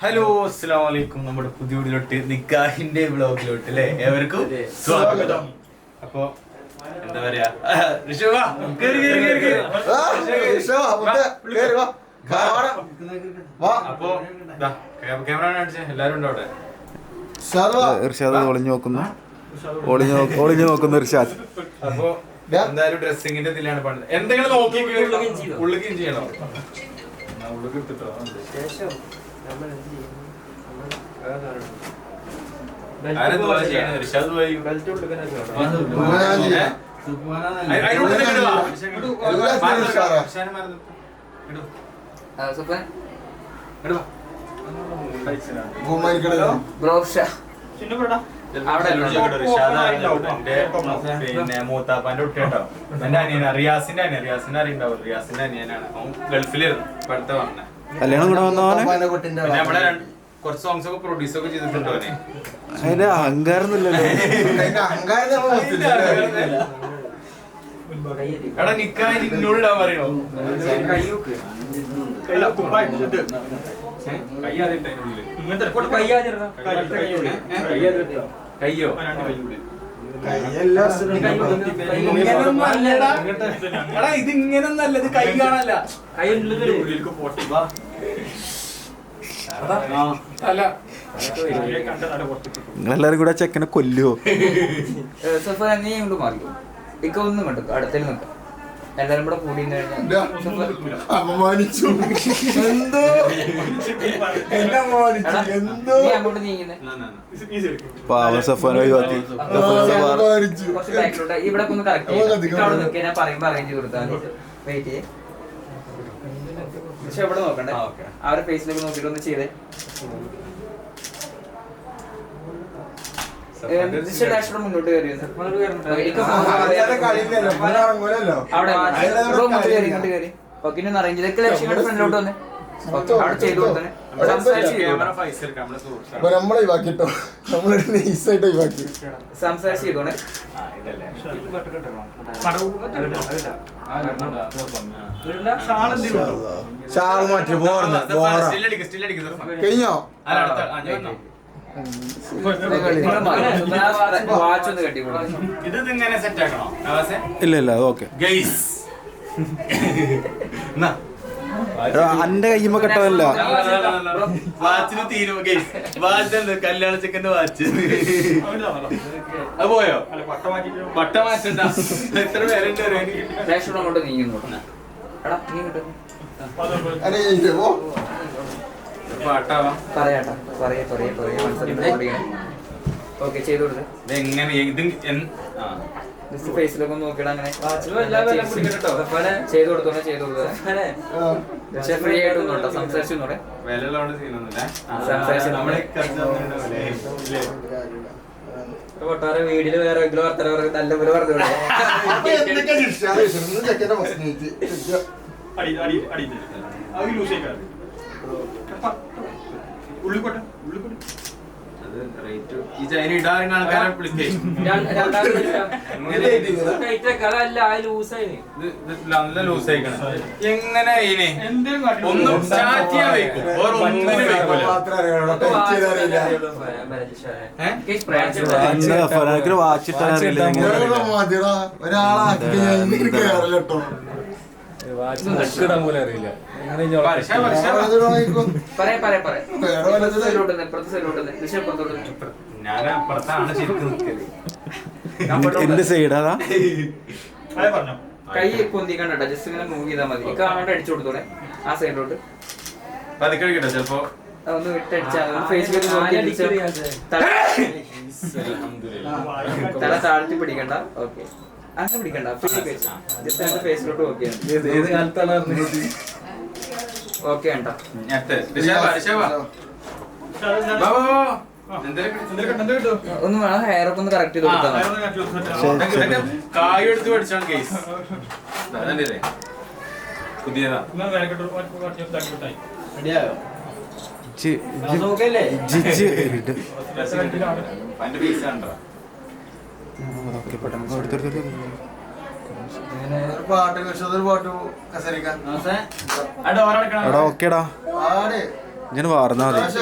Hello അസ്സാം വലൈക്കും നമ്മുടെ പുതിയ വീടിലോട്ട് നിക്കാഹിന്റെ വ്ളോഗിലോട്ട് അല്ലേ? ഏവർക്കും സ്വാഗതം. അപ്പൊ എന്താ പറയാ? ഋഷഭ. അപ്പൊ ക്യാമറ എല്ലാരും ഉണ്ടോ അവിടെ? ഷാദ് ഇർഷാദ് ഒളിഞ്ഞു നോക്കുന്നു. ഒളിഞ്ഞു ഒളിഞ്ഞു നോക്കുന്നു. ഇർഷാദ് അപ്പൊ. എന്തായാലും ഡ്രസ്സിങ്ങിന്റെ ഇതിലാണ് പണിത് എന്തെങ്കിലും നോക്കി ഉള്ളിക്കും ചെയ്യണോ. എന്നാ ഉള്ളിക്ക് എടുത്തിട്ടോ പിന്നെ മൂത്താപ്പാന്റെ കുട്ടിയുണ്ടാവും കേട്ടോ എന്റെ അനിയനാ റിയാസിന്റെ അനിയൻ. റിയാസിന്റെ അറിയുണ്ടാവും റിയാസിന്റെ അനിയനാണ്. അവൻ ഗൾഫിലിരുന്നു ഇപ്പൊ അടുത്ത വന്നെ. കല്യാണം കൂടെ വന്നവനെ കുറച്ച് സോങ്സ് ഒക്കെ പ്രൊഡ്യൂസ് ഒക്കെ ചെയ്തിട്ടുണ്ട് അവനെ? അതിന്റെ അഹങ്കാരം. എടാ നിക്കാൻ ഇന്നോടാ കൈ കയ്യോ എടാ ഇത് ഇങ്ങനെ നല്ലത് കൈ കാണല്ല അല്ല നിങ്ങളെല്ലാരും കൂടെ ചെക്കനെ കൊല്ലുവോ? നീ ഇങ്ങോട്ട് മാറിയോ ഇക്ക ഒന്നും കണ്ടു അടുത്തേക്ക് നിൽക്കാം. എല്ലാരും കൂടെ കൂടി. അപമാനിച്ചു. എന്തോ? എന്തോ? അങ്ങോട്ട് നീങ്ങുന്നേ പാവം സഫാൻ ഒഴിവാക്കി. അപമാനിച്ചു കുറച്ച് ബാക്കിലോട്ട് ഇവിടെ ഒന്ന് കറക്റ്റ് ഞാൻ പറയുമ്പോ അറേഞ്ച് കൊടുത്താൽ വെയിറ്റ് ചെയ്യേ. പക്ഷെ എവിടെ നോക്കണ്ടേ. അവരുടെ ഫേസിലേക്ക് നോക്കിട്ട് ഒന്ന് ചെയ്തേ. മുന്നോട്ട് കയറി അവിടെ ഇങ്ങോട്ട് കയറി ഓക്കെ ഇനി അറേഞ്ച് ഫ്രണ്ടിലോട്ട് വന്നേ. നമ്മളെ നമ്മളെ ഒഴിവാക്കിട്ടോ. നമ്മളെ നൈസായിട്ട് ഒഴിവാക്കി. സംസാരിച്ച് ചെയ്തോണേ ആ, ഇതല്ലേ. ഷാൾ മാറ്റി പോർന്ന് പോറ. കഴിഞ്ഞോ? ഇല്ല ഇല്ല ഓക്കെ ഗൈസ്. എന്നാ. അന്റെ കയ്യുമ്പോ കെട്ടതല്ല വാച്ചിന് തീരുമോ വാച്ച് കല്യാണ ചെക്കന്റെ വാച്ച്. അത് പോയോ? പട്ട മാറ്റണ്ട. എത്ര പേരുണ്ട് ഡാഷോട് അങ്ങോട്ട് നീങ്ങുന്നു പറയാട്ടാ പറയാ പറയാ പറയാ മനസ്സിലാക്കി ഓക്കെ ചെയ്തു കൊടുത്തേ ഇതെങ്ങനെ ഇത് എൻ- ആ. ജസ്റ്റ് ഫേസിലൊക്കെ നോക്കിയിട്ട് അങ്ങനെ. ചെയ്തു കൊടുത്തോണേ ചെയ്തു കൊടുത്തേ പക്ഷെ ഫ്രീ ആയിട്ട് ഒന്നുണ്ടോ സംസാരിച്ചു നോടെ വിലയുള്ളതുകൊണ്ട് ചെയ്യുന്നൊന്നുമില്ല. ആ, സംസാരിച്ച് നമ്മളെ തന്നിട്ടുണ്ടാവില്ലേ? ഇല്ലേ? കൊട്ടാര വീടിൽ വേറെ എങ്കിലും വർത്തന പറഞ്ഞ് നല്ലപോലെ പറഞ്ഞു അപ്പൊ എന്തൊക്കെ ഡിസ്ചാർജ് ചെയ്തിരുന്നു ചെക്കന്റെ ഫസ്റ്റ് അത് ആൾക്കാരെ വിളിക്കേ. ഇത് ഇത് നല്ല ലൂസ് ആയിക്കണം. എങ്ങനെ ഒന്നും സ്റ്റാർട്ട് ചെയ്യാൻ വയ്ക്കും. വേറെ ഒന്നിനും വയ്ക്കൂല. മാത്രമേ അറിയുള്ളൂ അറിയില്ല. ഞാൻ അപ്പുറത്താണ് ശരിക്കും നിൽക്കൽ എന്റെ സൈഡാ കൈ പൊന്തിക്കണ്ട ജസ്റ്റ് ഇങ്ങനെ മൂവ് ചെയ്താൽ മതി. കാണാണ്ട് അടിച്ചു കൊടുത്തോടെ. ആ സൈഡിലോട്ട് ചിലപ്പോ വിട്ടടിച്ചാൽ നോക്കി തല തല താഴ്ത്തി പിടിക്കണ്ട. ഓക്കെ. അങ്ങനെ പിടിക്കണ്ട. ജസ്റ്റ് അതിന്റെ ഫേസിലോട്ട് നോക്കിയാൽ ഏത് കാലത്താണ് ഓക്കെ ഉണ്ടോ. ഒന്ന് വേണം ഹെയർ ഒക്കെ ഒന്ന് കറക്റ്റ് ചെയ്ത് കൊടുത്താൽ എന്റെ കായ് എടുത്ത് പഠിച്ചാണ് കേസ് പുതിയതാ. അതിന്റെ പൈസ കണ്ടോ? ഓക്കെ പെട്ടെന്ന് അടക്കണം എടാ ഓക്കേടാ. പാട്. ഞാൻ വാർന്നാ മതി. പക്ഷേ,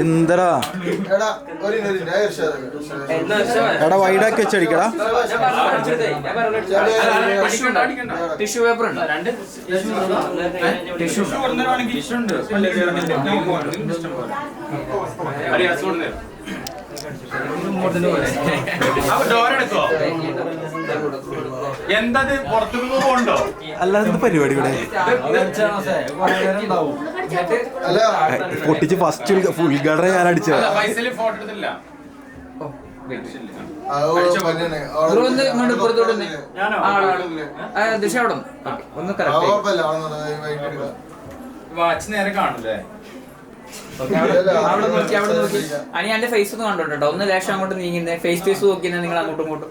എന്തടാ എടാ വൈഡാക്കി വെച്ചടിക്കടാ ടിഷ്യൂ പേപ്പർ ഉണ്ട് രണ്ട് ടിഷ്യൂ ടിഷ്യൂ ഉണ്ട് അറിയാം അപ്പൊ ഡോർ എടുക്കോ? എന്തത്? പുറത്തുനിന്ന് പോകണ്ടോ? അല്ല എന്ത് പരിപാടി ഇവിടെ? അല്ല. പൊട്ടിച്ച് ഫസ്റ്റ് ഉദ്ഘാടനം ഞാൻ അടിച്ചത്. ദിശ അവിടെ ഒന്ന്. വാച്ച് നേരെ കാണൂലേ അവിടെ നോക്കി അവിടെ നോക്കി. അനി എന്റെ ഫേസ് ഒന്ന് കണ്ടോട്ടോ കേട്ടോ ഒന്ന് ലേശം അങ്ങോട്ട് നീങ്ങുന്നേ ഫേസ് ഫേസ് നോക്കിയാൽ നിങ്ങൾ അങ്ങോട്ടും ഇങ്ങോട്ടും.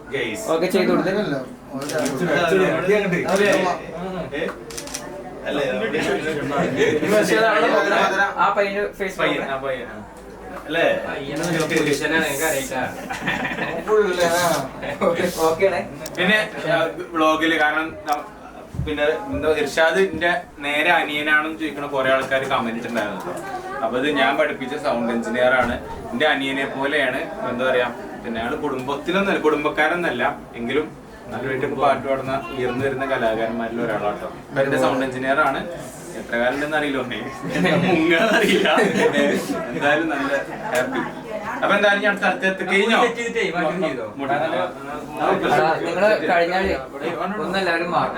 ഓക്കെ ചെയ്ത് കൊടുത്തേ. ആ പയ്യന്റെ ഫേസ്. അല്ലേ? പിന്നെ വ്ളോഗിൽ കാരണം പിന്നെ എന്താ ഇർഷാദിന്റെ നേരെ അനിയനാണെന്ന് ചോദിക്കുന്ന കുറെ ആൾക്കാർ കമന്റ് ഉണ്ടായിരുന്നു കേട്ടോ. അപ്പൊ ഇത് ഞാൻ പഠിപ്പിച്ച സൗണ്ട് എഞ്ചിനീയർ ആണ്. എന്റെ അനിയനെ പോലെയാണ്. എന്താ പറയാ പിന്നെ അയാൾ കുടുംബത്തിലൊന്നല്ല കുടുംബക്കാരൊന്നല്ല. എങ്കിലും നല്ലതായിട്ട് പാട്ട് പാടുന്ന ഉയർന്നു വരുന്ന കലാകാരന്മാരിൽ ഒരാളാട്ടോ. എന്റെ സൗണ്ട് എഞ്ചിനീയർ ആണ്. എത്ര കാലം ഉണ്ടെന്ന് അറിയില്ല എന്തായാലും നല്ല ഹാപ്പി അപ്പൊ എന്തായാലും ഞാൻ സ്ഥലത്ത് കഴിഞ്ഞോ? നിങ്ങൾ മാറും.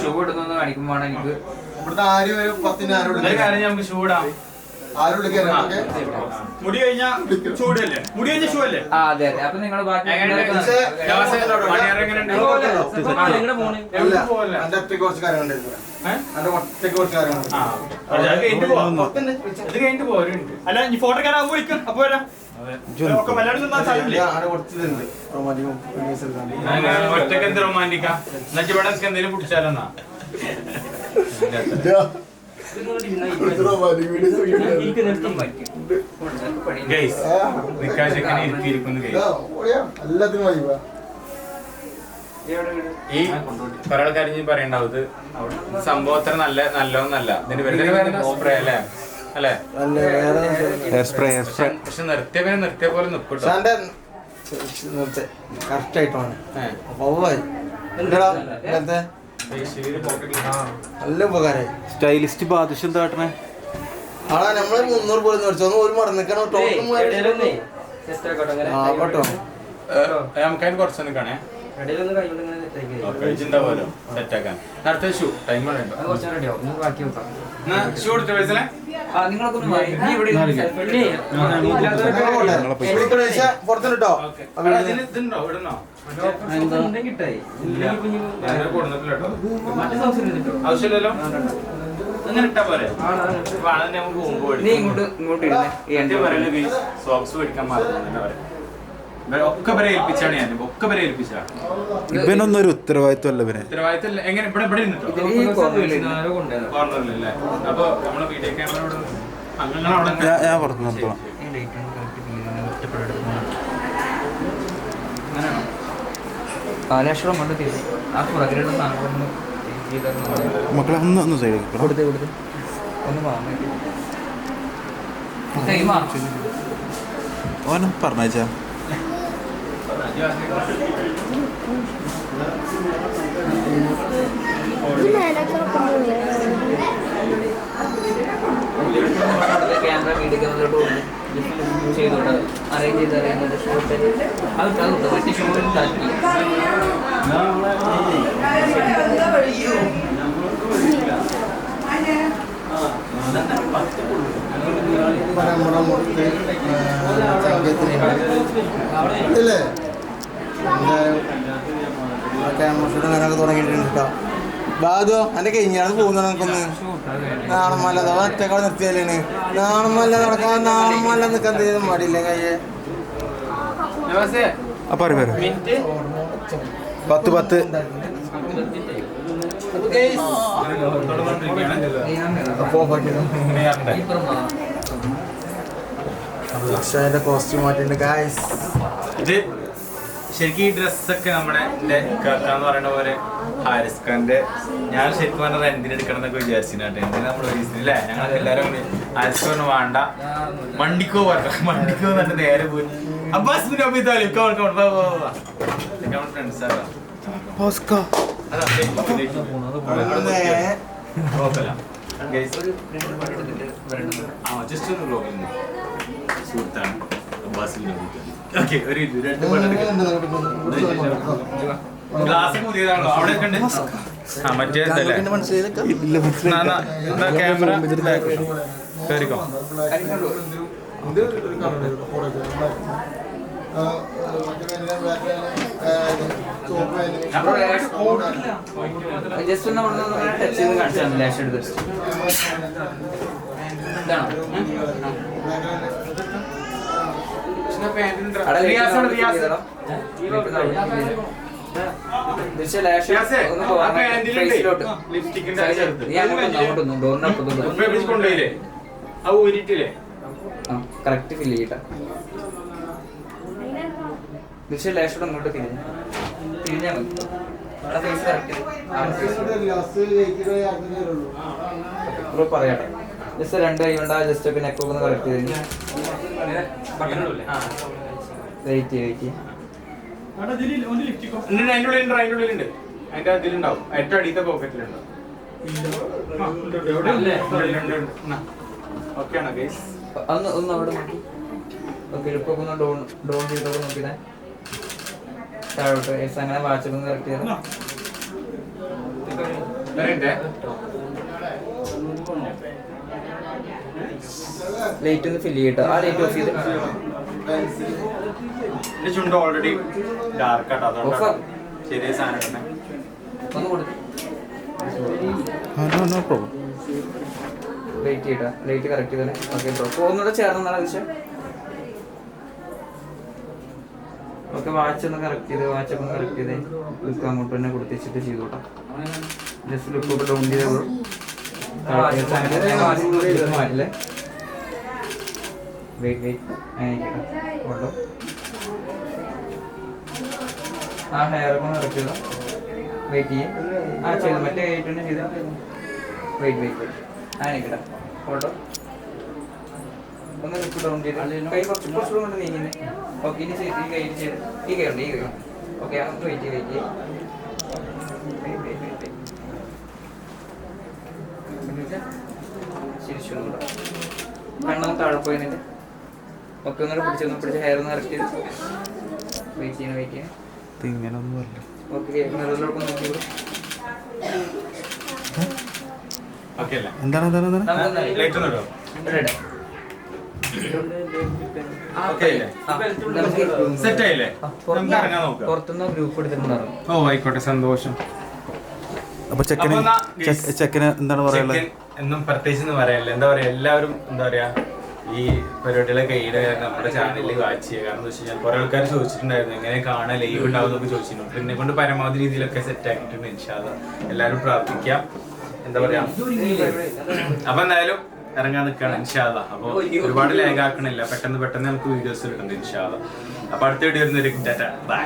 ഷൂ ഇടുന്നു കാണിക്കുമ്പോഴാണ് എനിക്ക് ഇവിടുത്തെ ആരും ഒരു പത്തിന് ആരും കാര്യം നമുക്ക് ഷൂ വിളിക്കാൻ മുടി റൊമാന്റിക്കാ ചൂടല്ലേ? മുടി കഴിഞ്ഞ ഷൂ അല്ലേ ആ അതെ അതെ. അപ്പൊ നിങ്ങൾ ബാക്കി? നിങ്ങളുടെ ഫോണ് അല്ല ഫോട്ടോ വിളിക്കും. അപ്പൊ വരാം. കുറച്ചിട്ടുണ്ട്. റൊമാന്റിക്കും? എന്നുവെച്ചാ ഇവിടെ എന്തെങ്കിലും പിടിച്ചാലെന്നാ ഈ കുറെ ഇനി പറയണ്ടാവും സംഭവം അത്ര നല്ല നല്ലോന്നല്ല ഇതിന്റെ സ്പ്രേ അല്ലേ അല്ലേ പക്ഷെ നിർത്തിയ പിന്നെ നിർത്തിയ പോലെ നിൽക്കട്ടോ കറക്റ്റ് ആയിട്ടാണ് നല്ല ഉപകാരമായി സ്റ്റൈലിസ്റ്റ് ബാദുഷം താട്ടണേ ആടാ നമ്മൾ മുന്നൂറ് മേടിച്ചു ഒന്ന് ഒരു മറന്നിക്കണോ ടോട്ടൽ കേട്ടോ നമുക്കതിന് കുറച്ചൊന്നും കാണേ. പോലും പുറത്തുണ്ടോ ഇതുണ്ടോ ഇടുന്നോ? ആവശ്യമില്ലല്ലോ? അങ്ങനെ ഇട്ടാ പോരെ? അതിനെ നമുക്ക് മുമ്പ് പറയൽ സോക്സ് മേടിക്കാൻ മാറുന്നു ഒക്കെ വരെ ഏൽപ്പിച്ചാണ് ഞാൻ. പറഞ്ഞു വരെ കാലാശ്രം കൊണ്ട് തീരും ആ പുറകിലുള്ള സാധനം മക്കളെ ഒന്ന് ഒന്ന് സൈഡിൽ കൊടുത്ത് കൊടുത്ത്. ഒന്ന് ഓനെ പറഞ്ഞാച്ചാ ക്യാമറ വീഡിയോ അറേഞ്ച് ചെയ്ത് അറിയുന്നത് ഷൂട്ട് മറ്റേ ഷൂട്ടിൽ ഇല്ലേ? ക്യാമറ അങ്ങനെയൊക്കെ തുടങ്ങിയിട്ടുണ്ട് കേട്ടോ. ബാധു എന്റെ കഴിഞ്ഞാണ് പോകുന്നത് നമുക്കൊന്ന്. നാണമല്ല അഥവാ ഒറ്റക്കാട് നിർത്തിയാലാണ്. നാണമല്ല നടക്കാൻ നാണമല്ല നിൽക്കാൻ തീരും പാടില്ല കയ്യെ. നമസ്തേ ആ പറ പറ മിനിറ്റ്. പത്ത് പത്ത്. കോസ്റ്റ്യൂം മാറ്റിണ്ട് ഗായ്സ് ഇത് ശരിക്കും ഈ ഡ്രസ്സൊക്കെ നമ്മുടെ എന്റെ കാക്കാന്ന് പറയുന്ന പോലെ ഹാരിസ് ഖാന്റെ ഞാൻ ശരിക്കും പറഞ്ഞ റെന്റിന് എടുക്കണം എന്നൊക്കെ വിചാരിച്ചിട്ട് എന്തിനാ നമ്മൾ അല്ലേ ഞങ്ങൾക്ക് എല്ലാവരും കൂടി ഹാരിസ് ഖാൻ വേണ്ട. മണ്ടിക്കോ പറഞ്ഞു. മണ്ടിക്കോ എന്നിട്ട് നേരെ പോയി. അബ്ബാസ് ഫ്രണ്ട്സ് ആകാം ജസ്റ്റ് ഒന്ന് ബ്ലോഗിൽ സുഹൃത്താണ്. അബ്ബാസിന്റെ ഓക്കെ ഒരു രണ്ട് ഗ്ലാസ് പുതിയതാണോ അവിടെ ആ മറ്റേ ക്യാമറ കയറിക്കോ ജസ്റ്റ് ഒന്ന് ടച്ച് ചെയ്ത് കാണിച്ചാൽ ലാഷ് എടുത്ത് ഇതാണോ? കറക്റ്റ് ഫില്ല് ചെയ്യട്ടെ ദിശ ലേശോടെ അങ്ങോട്ട് തിരിഞ്ഞു. തിരിഞ്ഞാൽ മതി. അവിടെ ഫേസ് കറക്റ്റ് ഇപ്പോൾ പറയാട്ടെ ജസ്റ്റ് രണ്ട് കൈ ഉണ്ടാ ജസ്റ്റ് ഒക്കെ നെക്ക് ഒന്ന് കറക്റ്റ് ചെയ്ത് വെയിറ്റ് വെയിറ്റ് അതിന്റെ ഉള്ളിലുണ്ട് അതിന്റെ ഉള്ളിലുണ്ട്. അതിന്റെ അതിലുണ്ടാവും. ഏറ്റവും അടിയത്തെ പോക്കറ്റിലുണ്ടാവും ഓക്കെ ആണോ ഗൈസ് ഒന്ന് ഒന്ന് അവിടെ നോക്കി. ഓക്കെ ഇപ്പൊ ഒന്ന് ഡോൺ ഡോൺ ചെയ്തോടെ നോക്കിയതേ താഴോട്ട് അങ്ങനെ വാച്ചപ്പ് കറക്റ്റ് ചെയ്ത്. ലൈറ്റ് ഒന്ന് ഫില്ല് ചെയ്യട്ടോ. ആ ലൈറ്റ് ഓഫ് ചെയ്ത്. ചുണ്ട് ഓൾറെഡി ഡാർക്ക് ആട്ടോ സാധനം ലൈറ്റ് ചെയ്യട്ടോ. ലൈറ്റ് കറക്റ്റ് ചെയ്തേ ഓക്കെ ബ്രോ ഒന്നുകൂടെ ഓക്കെ വാച്ച് ഒന്ന് കറക്റ്റ് ചെയ്ത് വാച്ച് ഒക്കെ ഒന്ന് കറക്റ്റ് ചെയ്ത്. ലുക്ക് അങ്ങോട്ട് തന്നെ കൊടുത്തിച്ചിട്ട് ചെയ്തു കേട്ടോ ജസ്റ്റ് ലുക്ക് ഒക്കെ ഡൗൺ ചെയ്ത് ബ്രോ മാറ്റില്ലേ? വെയിറ്റ് വെയിറ്റ് ഉള്ളൂ ആ ഹെയർ ഒന്ന് കറക്റ്റ് വെയിറ്റ് ചെയ്യും. ആ ചെയ്തു മറ്റേ കൈയിട്ട് തന്നെ ചെയ്ത. വെയിറ്റ് വെയിറ്റ് ആ നിൽക്കട്ടെ ഫോട്ടോ ഒന്ന് ലുക്ക് ഡൗൺ ചെയ്ത്. കൈ കുറച്ച് കുറച്ചുകൂടെ കൊണ്ട് നീങ്ങുന്നേ ഓക്കെ ഇനി ചെയ്ത് ഈ കൈ ചെയ്ത് ഈ കൈ ഉണ്ട് ഈ കൈ ഓക്കെ നമുക്ക് വെയിറ്റ് ചെയ്യും വെയിറ്റ് ശരിച്ചു കണ്ണൊന്ന് താഴെ പോയി നിന്റെ ഒക്കെ ഒന്നുകൂടെ പിടിച്ച് പിടിച്ച ഹെയർ ഒന്ന് കറക്റ്റ് ചെയ്ത് വെയിറ്റ് ചെയ്യണം വെയിറ്റ് ചെയ്യണം ഇങ്ങനെ ഒന്നും ഓക്കെ മിററിലോട്ട് എന്താണ് എന്താണ് എന്താണ്? ലൈറ്റ് ഒന്ന് ഇടുമോ ഓക്കെ അല്ലേ? സെറ്റ് ആയില്ലേ? നമുക്ക് ഇറങ്ങാൻ നോക്കാം. പുറത്തുനിന്ന് ഗ്രൂപ്പ് ഓ ആയിക്കോട്ടെ സന്തോഷം. അപ്പൊ ചെക്കന് ചെക്ക്- ചെക്കന് എന്താണ് പറയാനുള്ളത് ചെക്കൻ എന്നും പ്രത്യേകിച്ച് പറയാനില്ല പറയല്ല? എന്താ പറയാ? എല്ലാവരും എന്താ പറയാ? ഈ പരിപാടികളൊക്കെ ഈടെ നമ്മുടെ ചാനലിൽ വാച്ച് ചെയ്യുക. കാരണം എന്താ വെച്ച് കഴിഞ്ഞാൽ കുറെ ആൾക്കാർ ചോദിച്ചിട്ടുണ്ടായിരുന്നു എങ്ങനെ കാണാൻ ലൈവ് ഉണ്ടാവും എന്നൊക്കെ ചോദിച്ചിട്ടുണ്ട്. പിന്നെ കൊണ്ട് പരമാവധി രീതിയിലൊക്കെ സെറ്റ് ആക്കിയിട്ടുണ്ട് ഇൻഷാദ എല്ലാവരും പ്രാർത്ഥിക്കാം. എന്താ പറയാ? അപ്പൊ എന്തായാലും ഇറങ്ങാൻ നിൽക്കുകയാണ് ഇൻഷാദ അപ്പൊ ഒരുപാട് ലാഗ് ആക്കണില്ല. പെട്ടെന്ന് പെട്ടെന്ന് നമുക്ക് വീഡിയോസ് കിട്ടുന്നുണ്ട് ഇൻഷാദ അപ്പൊ അടുത്ത വീഡിയോ വരുന്ന വരുന്നൊരു ബൈ